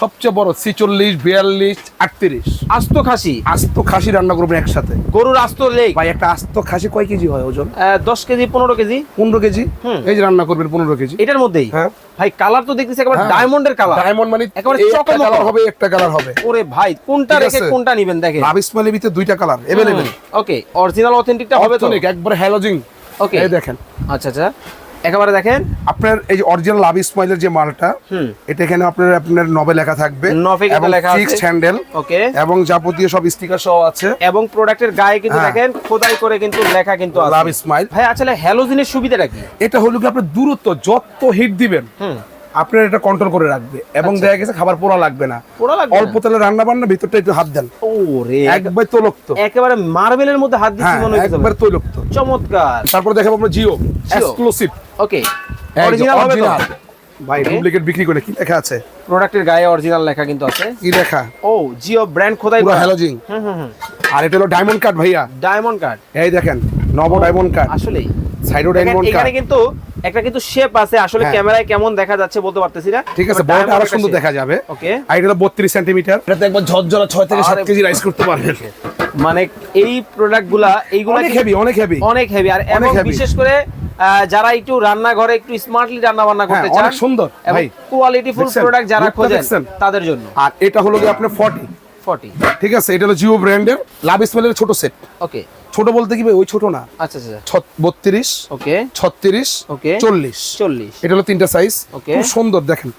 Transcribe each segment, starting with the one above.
সবচেয়ে বড় ছিচল্লিশ বিয়াল্লিশ আটত্রিশ। আস্ত খাসি। আস্ত খাসি রান্না করবেন একসাথে। গরুর আস্ত লেগ ভাই একটা আস্ত খাসি কয় কেজি হয় ওজন? দশ কেজি পনেরো কেজি। পনেরো কেজি। এই যে রান্না করবেন পনেরো কেজি। এটার মধ্যেই? হ্যাঁ। ভাই কালার তো দেখতেছি একেবারে হ্যাঁ। ডায়মন্ডের কালার। ডায়মন্ড মানে একেবারে চকমক। কালার হবে একটা কালার হবে। ওরে ভাই কোনটা রেখে কোনটা নিবেন দেখেন। লাভ ইসমাইলের ভিতরে দুইটা কালার এভেলেবেল ওকে অরিজিনাল অথেন্টিকটা হবে তো। একবার হ্যালোজিং ওকে। এই দেখেন। আচ্ছা আচ্ছা। একেবারে দেখেন আপনার এই যে অরিজিনাল লাভ ইসমাইলের যে মালটা এটা এখানে আপনার আপনার নবে লেখা থাকবে আছে। Fixed handle okay. এবং যাবতীয় সব স্টিকার সহ আছে। এবং প্রোডাক্টের গায়ে কিন্তু হ্যাঁ। দেখেন খোদাই করে কিন্তু লেখা কিন্তু লাভ স্মাইল ইসমাইল ভাই আসলে হ্যালোজিনের সুবিধাটা কি? এটা হলো কি আপনার দূরত্ব যত হিট দিবেন। হুম। আপনার এটা কন্ট্রোল করে রাখবে। এবং আচ্ছা। দেখা গেছে খাবার পোড়া লাগবে না। পোড়া লাগবে অল্প তেলে রান্না বান্না ভিতরটা একটু হাত দেন। ওরে একবার তৈলক্ত। একেবারে মার্বেলের মধ্যে হাত দিচ্ছি হ্যাঁ মনে হচ্ছে একবার তৈলক্ত। চমৎকার। তারপর দেখাবো আমরা জিও। এক্সক্লুসিভ ওকে। অরিজিনাল হবে তো? ভাই ডুপ্লিকেট বিক্রি করে কি লেখা আছে? প্রোডাক্টের গায়ে অরিজিনাল লেখা কিন্তু আছে। কি লেখা? ও জিও ব্র্যান্ড খোদাই পুরো হ্যালোজিং হুম হুম হুম। আর এটা হলো ডায়মন্ড কার্ড ভাইয়া। ডায়মন্ড কার্ড এই দেখেন নব ডায়মন্ড কার্ড আসলেই। সাইডো এখানে কিন্তু একটা কিন্তু শেপ আছে আসলে হ্যাঁ। ক্যামেরায় কেমন দেখা যাচ্ছে বলতে পারতেছি না। ঠিক আছে বড়টা আরও সুন্দর দেখা যাবে। ওকে আর এটা হলো বত্রিশ এটাতে একবার ঝরঝরা ছয় থেকে সাত কেজি রাইস করতে পারবেন মানে এই প্রোডাক্ট এইগুলা অনেক হেভি অনেক হেভি অনেক হেভি আর এবং বিশেষ করে আহ, যারা একটু রান্নাঘরে একটু স্মার্টলি রান্না বান্না করতে হ্যাঁ, চান অনেক সুন্দর, ভাই। প্রোডাক্ট যারা খোঁজেন তাদের জন্য। আর এটা হলো কি আপনার ফর্টি 40 ঠিক আছে এটা হলো জিও ব্র্যান্ডের লাভ স্মেলের ছোট সেট ওকে ছোট বলতে কি ভাই? ওই ছোট না। আচ্ছা আচ্ছা বত্রিশ ওকে। ছত্রিশ ওকে। চল্লিশ। 40 এটা হলো তিনটা সাইজ ওকে। খুব সুন্দর দেখেন।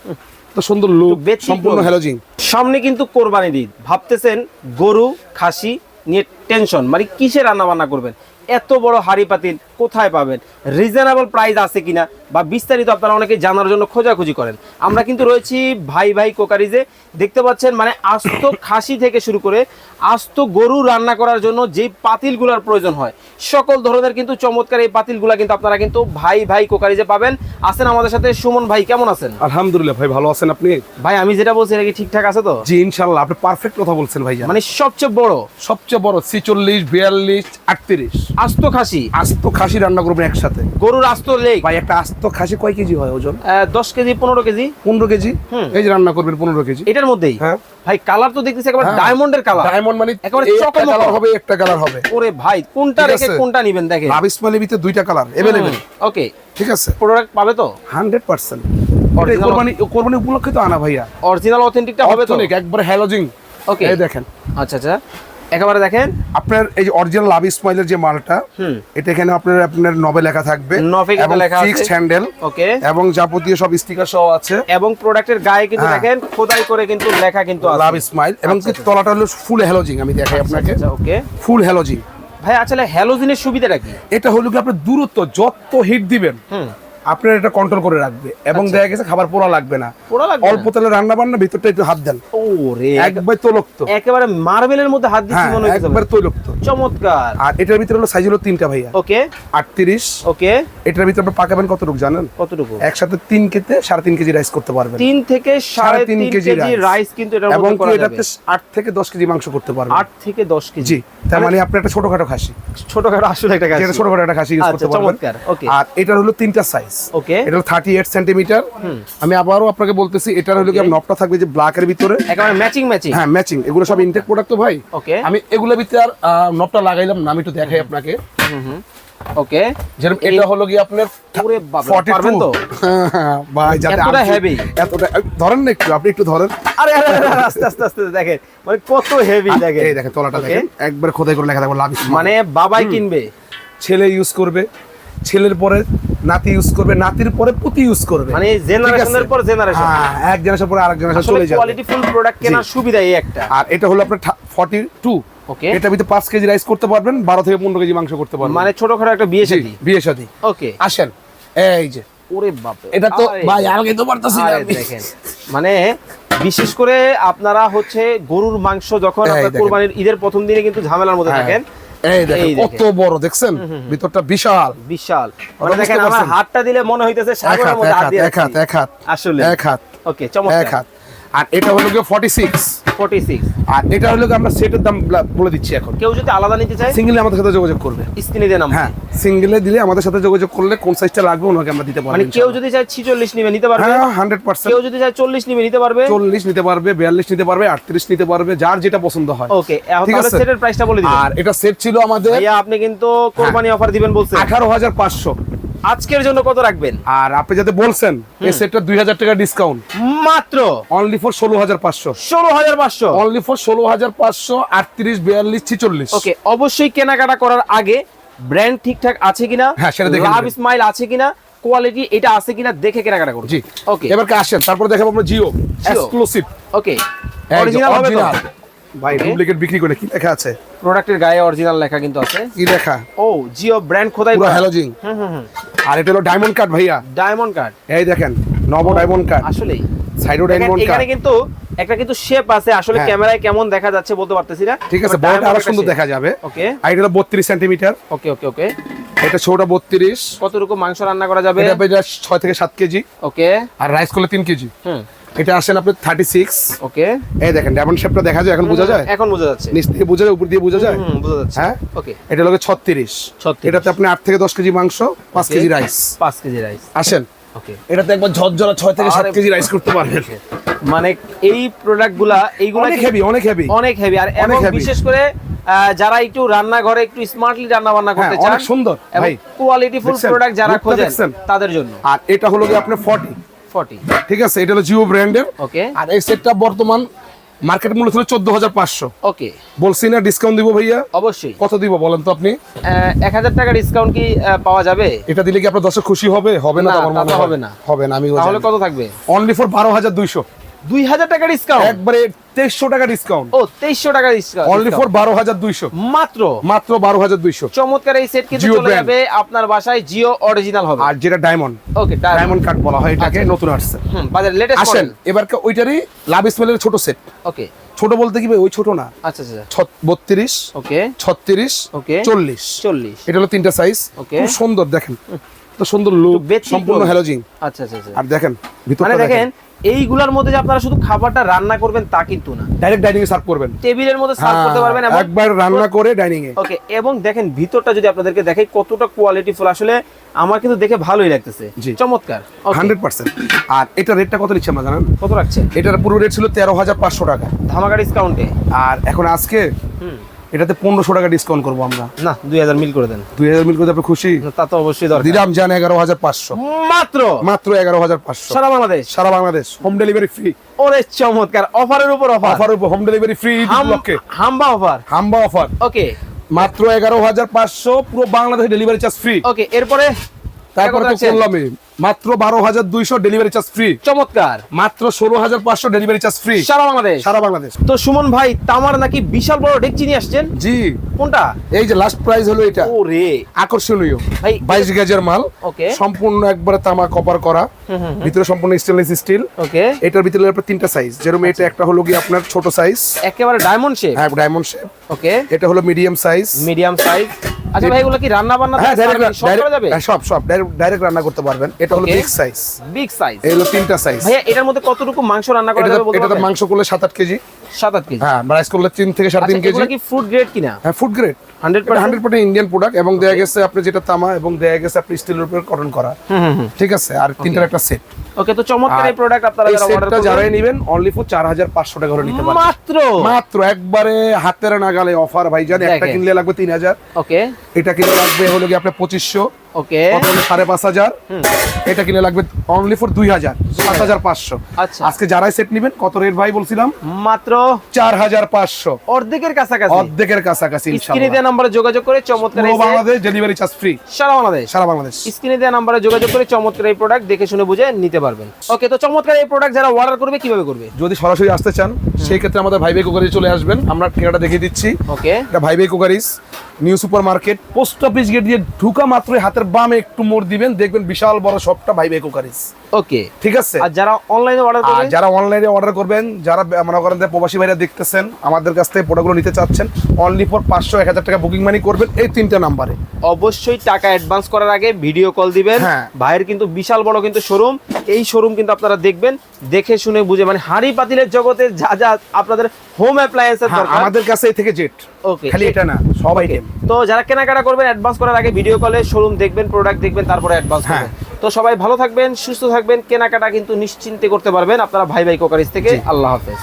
তো সুন্দর লুক। সম্পূর্ণ হ্যালোজিং সামনে কিন্তু কোরবানি দিন ভাবতেছেন গরু খাসি নিয়ে টেনশন মানে কিসে রান্না বান্না করবেন? এত বড় হাড়ি পাতিল কোথায় পাবেন? রিজনেবল প্রাইস আছে কিনা বা বিস্তারিত আপনারা অনেকে জানার জন্য খোঁজাখুঁজি করেন। আমরা কিন্তু রয়েছি ভাই ভাই কোকারিজে। দেখতে পাচ্ছেন মানে আস্ত খাসি থেকে শুরু করে আস্ত গরু রান্না করার জন্য যে পাতিলগুলোর প্রয়োজন হয় সকল ধরনের কিন্তু চমৎকার এই পাতিলগুলা কিন্তু আপনারা কিন্তু ভাই ভাই কোকারিজে পাবেন। আছেন আমাদের সাথে সুমন ভাই কেমন আছেন? আলহামদুলিল্লাহ ভাই ভালো আছেন আপনি? ভাই আমি যেটা বলছি এটা কি ঠিকঠাক আছে তো? জি ইনশাল্লাহ আপনি পারফেক্ট কথা বলছেন ভাইয়া। মানে সবচেয়ে বড়। সবচেয়ে বড় ছিচল্লিশ বিয়াল্লিশ আটত্রিশ। আস্ত খাসি। আস্ত খাসি রান্না করবেন একসাথে। গরুর আস্ত লেগ। ভাই একটা আস্ত খাসি কয় কেজি হয় ওজন? দশ কেজি পনেরো কেজি। পনেরো কেজি? এই যে রান্না করবেন পনেরো কেজি। এটার মধ্যেই? হ্যাঁ। ভাই কালার তো দেখতেছি একেবারে হ্যাঁ। ডায়মন্ডের কালার। ডায়মন্ড মানে একেবারে এই চকমক। কালার হবে একটা কালার হবে। ওরে ভাই কোনটা রেখে কোনটা নিবেন দেখেন। লাভ ইসমাইলের ভিতরে দুইটা কালার এভেলেবেল ওকে ঠিক আছে। প্রোডাক্ট পাবে তো? Hundred percent. Original- কোরবানি কোরবানি উপলক্ষে তো আনা ভাইয়া। অরিজিনাল অথেন্টিকটা হবে তো? একবার হ্যালোজিং ওকে এই দেখেন। আচ্ছা আচ্ছা। একেবারে দেখেন আপনার এই যে অরিজিনাল লাভ ইসমাইলের যে মালটা হুম। এটা এখানে আপনার আপনার নবে লেখা থাকবে এবং লেখা। Fixed handle okay. এবং যাবতীয় সব স্টিকার সহ আছে। এবং প্রোডাক্টের গায়ে কিন্তু হ্যাঁ। দেখেন খোদাই করে কিন্তু লেখা কিন্তু আছে। লাভ স্মাইল এবং কি তলাটা হলো ফুল হ্যালোজিং আমি দেখাই আপনাকে। আচ্ছা ওকে। ফুল হ্যালোজিং ভাই আসলে হ্যালোজিনের সুবিধাটা কি? এটা হলো কি আপনার দূরত্ব যত হিট দিবেন হুম। আপনার এটা কন্ট্রোল করে রাখবে। এবং দেখা গেছে খাবার পোড়া লাগবে না। পোড়া লাগবে অল্প তেলে রান্না বান্না ভিতরটা একটু হাত দেন। ওরে একবার তৈলক্ত। একেবারে মার্বেলের মধ্যে হাত দিচ্ছি হ্যাঁ মনে হচ্ছে একবার তৈলক্ত। চমৎকার। আর এটার ভিতরে হলো সাইজ হলো তিনটা ভাইয়া। ওকে। আটত্রিশ। ওকে। এটার ভিতরে আপনি পাকাবেন কতটুকু জানেন? কতটুকু? একসাথে তিন কেতে সাড়ে তিন কেজি রাইস করতে পারবেন। তিন থেকে সাড়ে তিন কেজি রাইস কিন্তু এটার মধ্যে করা যাবে। এটাতে আট থেকে দশ কেজি মাংস করতে পারবেন। আট থেকে দশ কেজি। জি তার মানে আপনি একটা ছোটখাটো খাসি। ছোটখাটো আসলে একটা যেটা ছোটখাটো একটা খাসি ইউজ আচ্ছা, করতে পারবেন। চমৎকার, okay. আর এটার হলো তিনটা সাইজ ওকে এটা আমি আপনাকে বলতেছি এটার হলো কি. নবটা থাকবে যে ভিতরে। একেবারে ম্যাচিং ম্যাচিং হ্যাঁ ম্যাচিং এগুলো সব ইনটেক প্রোডাক্ট তো ভাই। ওকে আমি ভিতরে আর নবটা লাগাইলাম না আমি একটু দেখাই আপনাকে। ওকে যেরকম এটা হলো কি আপনার ওরে বাবা 42 পারবেন তো? ভাই যাতে এতটা আমি- এতটা ধরেন না একটু আপনি একটু ধরেন। আরে আস্তে আস্তে আস্তে দেখেন। মানে কত হেভি দেখেন। এই দেখেন তলাটা? দেখেন। একবার খোদাই করে লেখা থাকবে লাভ মানে বাবাই কিনবে? ছেলে ইউজ করবে। ছেলের পরে নাতি ইউজ করবে নাতির পরে পুতি ইউজ করবে। মানে জেনারেশনের পর জেনারেশন হ্যাঁ এক জেনারেশন পরে আরেক জেনারেশন চলে যাবে। কোয়ালিটি ফুল প্রোডাক্ট কেনার সুবিধা এই একটা। আর এটা হলো আপনার ফর্টি টু ওকে এটা ভিতরে পাঁচ কেজি রাইস করতে পারবেন বারো থেকে পনেরো কেজি মাংস করতে পারবেন। মানে ছোটখাটো একটা বিয়ে শাদী বিয়ে শাদী ওকে আসেন। এই যে। ওরে বাপ। এটা তো ভাই আগে তো পারতাছি না। দেখেন মানে বিশেষ করে আপনারা হচ্ছে গরুর মাংস যখন আপনার। কোরবানির ঈদের প্রথম দিনে কিন্তু ঝামেলার মধ্যে হ্যাঁ। থাকেন এই দেখেন কত বড় দেখছেন? ভিতরটা বিশাল। বিশাল। মানে দেখেন আমার হাতটা দিলে মনে হইতেছে এক সাগরের হাত মধ্যে এক হাত হাত দিয়ে এক হাত এক হাত আসলে। এক হাত। ওকে চমৎকার। এক হাত। আর এটা হলো গিয়ে ফর্টি সিক্স ফর্টি সিক্স আর এটা হলো আমরা সেটের দাম বলে দিচ্ছি এখন। কেউ যদি আলাদা নিতে চায় সিঙ্গেলে আমাদের সাথে যোগাযোগ করবে। স্ক্রিনে নাম্বার। হ্যাঁ সিঙ্গেলে দিলে আমাদের সাথে যোগাযোগ করলে কোন সাইজটা লাগবে ওনাকে আমরা দিতে মানে পারব কেউ যদি চায় ছিচল্লিশ নিবে নিতে পারবে? হ্যাঁ হান্ড্রেড পার্সেন্ট কেউ যদি চায় চল্লিশ নিবে নিতে পারবে? চল্লিশ নিতে পারবে বিয়াল্লিশ নিতে পারবে আটত্রিশ নিতে পারবে যার যেটা পছন্দ হয়। ওকে ঠিক তাহলে আছে। সেটের প্রাইসটা বলে দিবেন। আর এটা সেট ছিল আমাদের আপনি কিন্তু কোরবানি অফার দিবেন বলছেন। আঠারো হাজার পাঁচশো। আজকের জন্য কত রাখবেন? আর আপনি যাতে বলছেন এই সেটটা দুই হাজার টাকা ডিসকাউন্ট মাত্র? অনলি ফর ষোলো হাজার পাঁচশো। ষোলো হাজার পাঁচশো? অনলি ফর ষোলো হাজার পাঁচশো আটত্রিশ বিয়াল্লিশ ছিচল্লিশ। ওকে অবশ্যই কেনাকাটা করার আগে ব্র্যান্ড ঠিকঠাক আছে কিনা হ্যাঁ, সেটা দেখে লাভ স্মাইল আছে কিনা কোয়ালিটি এটা আছে কিনা দেখে কেনাকাটা করুন। জি। ওকে। এবার আসেন তারপর দেখাবো আমরা জিও এক্সক্লুসিভ ওকে। অরিজিনাল হবে তো? ভাই ডুপ্লিকেট বিক্রি করে কি লেখা আছে? প্রোডাক্টের গায়ে অরিজিনাল লেখা কিন্তু আছে। কি লেখা? ও জিও ব্র্যান্ড খোদাই পুরো হ্যালোজিং হুম হুম। আর এটা হলো ডায়মন্ড কার্ড ভাইয়া। ডায়মন্ড কার্ড এই দেখেন নব ডায়মন্ড কার্ড আসলে সাইডো ডায়মন্ড ডায়মন্ড এখানে কিন্তু একটা কিন্তু শেপ আছে আসলে। ক্যামেরায় কেমন দেখা যাচ্ছে বলতে পারতেছি না। ঠিক আছে বড়টা আরও সুন্দর দেখা যাবে। ওকে আর এটা হলো 32 সেমি ওকে ওকে ওকে এটা ছোটটা বত্রিশ। রকম মাংস রান্না করা যাবে? এটা এটা ছয় থেকে 7 কেজি। ওকে আর রাইস করলে 3 কেজি। হুম। এটা আসেন আপনি থার্টি সিক্স ওকে এই দেখেন ডায়মন্ড শেপটা দেখা যায় এখন বোঝা যায়? এখন বোঝা যাচ্ছে। নিচ থেকে বোঝা যায় উপর দিয়ে বোঝা যায়? হুম বোঝা যাচ্ছে। হ্যাঁ? ওকে এটা হলো ছত্রিশ। 36 এটাতে আপনি আট থেকে দশ কেজি মাংস পাঁচ কেজি রাইস পাঁচ কেজি রাইস আসেন? ওকে এটাতে একবার ঝরঝরা ছয় থেকে সাত কেজি রাইস করতে পারবেন। মানে এই প্রোডাক্টগুলা এইগুলা অনেক হেভি অনেক হেভি অনেক হেভি আর heavy। বিশেষ করে যারা একটু রান্নাঘরে একটু স্মার্টলি রান্না বান্না করতে হ্যাঁ, চান অনেক সুন্দর, এবং ভাই। কোয়ালিটি ফুল প্রোডাক্ট যারা খোঁজেন তাদের জন্য। আর এটা হলো গিয়ে আপনার ফর্টি ঠিক আছে এটা হলো জিও ব্র্যান্ডের ওকে আর এই সেটটা বর্তমান মার্কেট মূল্য ছিল চোদ্দ হাজার পাঁচশো। ওকে বলছি না ডিসকাউন্ট দিব ভাইয়া? অবশ্যই। কত দিব বলেন তো আপনি? এক হাজার টাকা ডিসকাউন্ট কি পাওয়া যাবে? এটা দিলে কি আপনার দর্শক খুশি হবে? হবে না মনে হবে না। হবে না আমি তাহলে কত থাকবে? অনলি ফর বারো হাজার দুইশো। দুই হাজার টাকা ডিসকাউন্ট একবারে তেইশশো টাকা ডিসকাউন্ট ও তেইশশো টাকা ডিসকাউন্ট অনলি ফর বারো হাজার দুইশো। মাত্র? মাত্র বারো হাজার দুইশো। চমৎকার এই সেট কিন্তু চলে যাবে আপনার বাসায় জিও অরিজিনাল হবে। আর যেটা ডায়মন্ড ওকে ডায়মন্ড কার্ড বলা হয় এটাকে নতুন আসছে। বাজার লেটেস্ট আসেন এবার ওইটারই লাভ স্মেলের ছোট সেট ওকে ছোট বলতে কি ভাই, ওই ছোট না। আচ্ছা আচ্ছা বত্রিশ ওকে ছত্রিশ ওকে চল্লিশ। চল্লিশ। এটা হলো তিনটা সাইজ. খুব সুন্দর দেখেন। তো সুন্দর লুক সম্পূর্ণ হ্যালোজিং আচ্ছা আচ্ছা আচ্ছা। আর দেখেন মানে ভিতরটা দেখেন এইগুলার মধ্যে যে আপনারা শুধু খাবারটা রান্না করবেন তা কিন্তু না। ডাইরেক্ট ডাইনিং এ সার্ভ করবেন। টেবিলের মধ্যে সার্ভ করতে পারবেন হ্যাঁ, এবং একবার রান্না করে ডাইনিং এ ওকে এবং দেখেন ভিতরটা যদি আপনাদেরকে দেখাই কতটা কোয়ালিটি ফুল আসলে আমার কিন্তু দেখে ভালোই লাগতেছে। চমৎকার। Okay, hundred percent. আর এটা রেটটা কত নিচ্ছে আমরা জানেন? কত রাখছেন? এটার পুরো রেট ছিল তেরো হাজার পাঁচশো টাকা। ধামাকা ডিসকাউন্টে আর এখন আজকে হুম। এটাতে পনেরোশো টাকা ডিসকাউন্ট করব আমরা। না দুই হাজার মিল করে দেন। দুই হাজার মিল করে আপনি খুশি? তা তো অবশ্যই দরকার। দিলাম জান এগারো হাজার পাঁচশো। মাত্র? মাত্র এগারো হাজার পাঁচশো। সারা বাংলাদেশ? সারা বাংলাদেশ। হোম ডেলিভারি ফ্রি ওরে চমৎকার। অফারের উপর offer. Offer home delivery free লক্ষ্যে হাম্বা অফার। হাম্বা অফার। ওকে। মাত্র এগারো হাজার পাঁচশো পুরো বাংলাদেশে ডেলিভারি চার্জ ফ্রি ওকে এরপরে? তারপরে তো করলামই মাত্র বারো হাজার দুইশো ডেলিভারি চার্জ ফ্রি চমৎকার। মাত্র ষোলো হাজার পাঁচশো ডেলিভারি চার্জ ফ্রি সারা বাংলাদেশ। সারা বাংলাদেশ। তো সুমন ভাই তামার নাকি বিশাল বড় ডেকচি নিয়ে আসছেন? জি। কোনটা? এই যে লাস্ট প্রাইস হলো এটা। ও রে আকর্ষণীয়। ভাই, বাইশ গেজের মাল। ওকে সম্পূর্ণ একবারে তামা কপার করা। ভিতরে সম্পূর্ণ স্টেনলেস স্টিল ওকে। এটার ভিতরে আপনার তিনটা সাইজ যেরকম এটা একটা হলো গিয়ে আপনার ছোট সাইজ একেবারে ডায়মন্ড শেপ হ্যাঁ ডায়মন্ড শেপ ওকে। এটা হলো মিডিয়াম সাইজ মিডিয়াম সাইজ আচ্ছা ভাই এগুলো কি রান্না বান্না হ্যাঁ ডাইরেক্ট সব করা যাবে? ডাইরেক্ট সব সব। ডাইরেক্ট রান্না করতে পারবেন। এটা হলো. বিগ সাইজ বিগ সাইজ এই হলো তিনটা সাইজ ভাইয়া এটার মধ্যে কতটুকু মাংস রান্না করা যাবে বলতে এটাতে পারবেন? মাংস করলে সাত আট কেজি। সাত আট কেজি। হ্যাঁ রাইস করলে তিন থেকে সাড়ে তিন আচ্ছা, কেজি। এগুলো কি ফ্রুট গ্রেড কিনা? হ্যাঁ food grade hundred percent Indian product এবং দেয়া গেছে আপনি যেটা তামা এবং দেয়া গেছে আপনি স্টিলের উপর কটন করা। ঠিক আছে? আর তিনটার একটা সেট ওকে তো চমৎকার এই প্রোডাক্ট আপনারা এই যারা অর্ডার যারাই নেবেন অনলি ফর টাকা করে নিতে পারবেন। মাত্র? মাত্র একবারে হাতের নাগালে অফার ভাইজান একটা কিনলে লাগবে তিন হাজার। ওকে এটা লাগবে হলো কি আপনার পঁচিশশো। ওকে। সাড়ে পাঁচ হাজার। এটা কিনে লাগবে অনলি ফর দুই হাজার সাত হাজার পাঁচশো। আচ্ছা। আজকে যারাই সেট নিবেন কত রেট ভাই বলছিলাম? মাত্র চার হাজার পাঁচশো। অর্ধেকের কাছাকাছি। অর্ধেকের কাছাকাছি স্ক্রিনে দেওয়া নাম্বারে যোগাযোগ করে চমৎকার বাংলাদেশ ডেলিভারি চার্জ ফ্রি সারা বাংলাদেশ। সারা বাংলাদেশ। স্ক্রিনে দেওয়া নাম্বারে যোগাযোগ করে চমৎকার এই প্রোডাক্ট দেখে শুনে বুঝে নিতে পারবেন। ওকে তো চমৎকার এই প্রোডাক্ট যারা অর্ডার করবে কীভাবে করবে? যদি সরাসরি আসতে চান সেই ক্ষেত্রে আমাদের ভাই ভাই কুকারি চলে আসবেন। আমরা ঠিকানাটা দেখিয়ে দিচ্ছি। ওকে। এটা ভাই ভাই cookeries new super market post office gate দিয়ে ঢুকা মাত্রই হাতের বামে একটু মোড় দিবেন, দেখবেন বিশাল বড় শপটা ভাই ভাই কুকারিস ওকে ঠিক আছে? আর যারা অনলাইনে অর্ডার করবেন? যারা অনলাইনে অর্ডার করবেন যারা মনে করেন যে প্রবাসী ভাইরা দেখতেছেন আমাদের কাছ থেকে প্রোডাক্টগুলো নিতে চাচ্ছেন অনলি ফর পাঁচশো এক হাজার টাকা বুকিং মানি করবেন এই তিনটা নাম্বারে অবশ্যই টাকা অ্যাডভান্স করার আগে ভিডিও কল দিবেন। হ্যাঁ। ভাইয়ের কিন্তু বিশাল বড় কিন্তু শোরুম এই শোরুম কিন্তু আপনারা দেখবেন দেখে শুনে বুঝে মানে হাড়ি পাতিলের জগতে যা যা আপনাদের হোম অ্যাপ্লায়েন্সের দরকার। আমাদের কাছে থেকে জেট ওকে খালি এটা না সব আইটেম তো যারা কেনাকাটা করবেন অ্যাডভান্স করার আগে ভিডিও কলে শোরুম দেখবেন প্রোডাক্ট দেখবেন তারপরে অ্যাডভান্স। করবেন। তো সবাই ভালো থাকবেন সুস্থ থাকবেন কেনাকাটা কিন্তু নিশ্চিন্তে করতে পারবেন। আপনারা ভাই ভাই কোকারিজ থেকে আল্লাহ হাফেজ।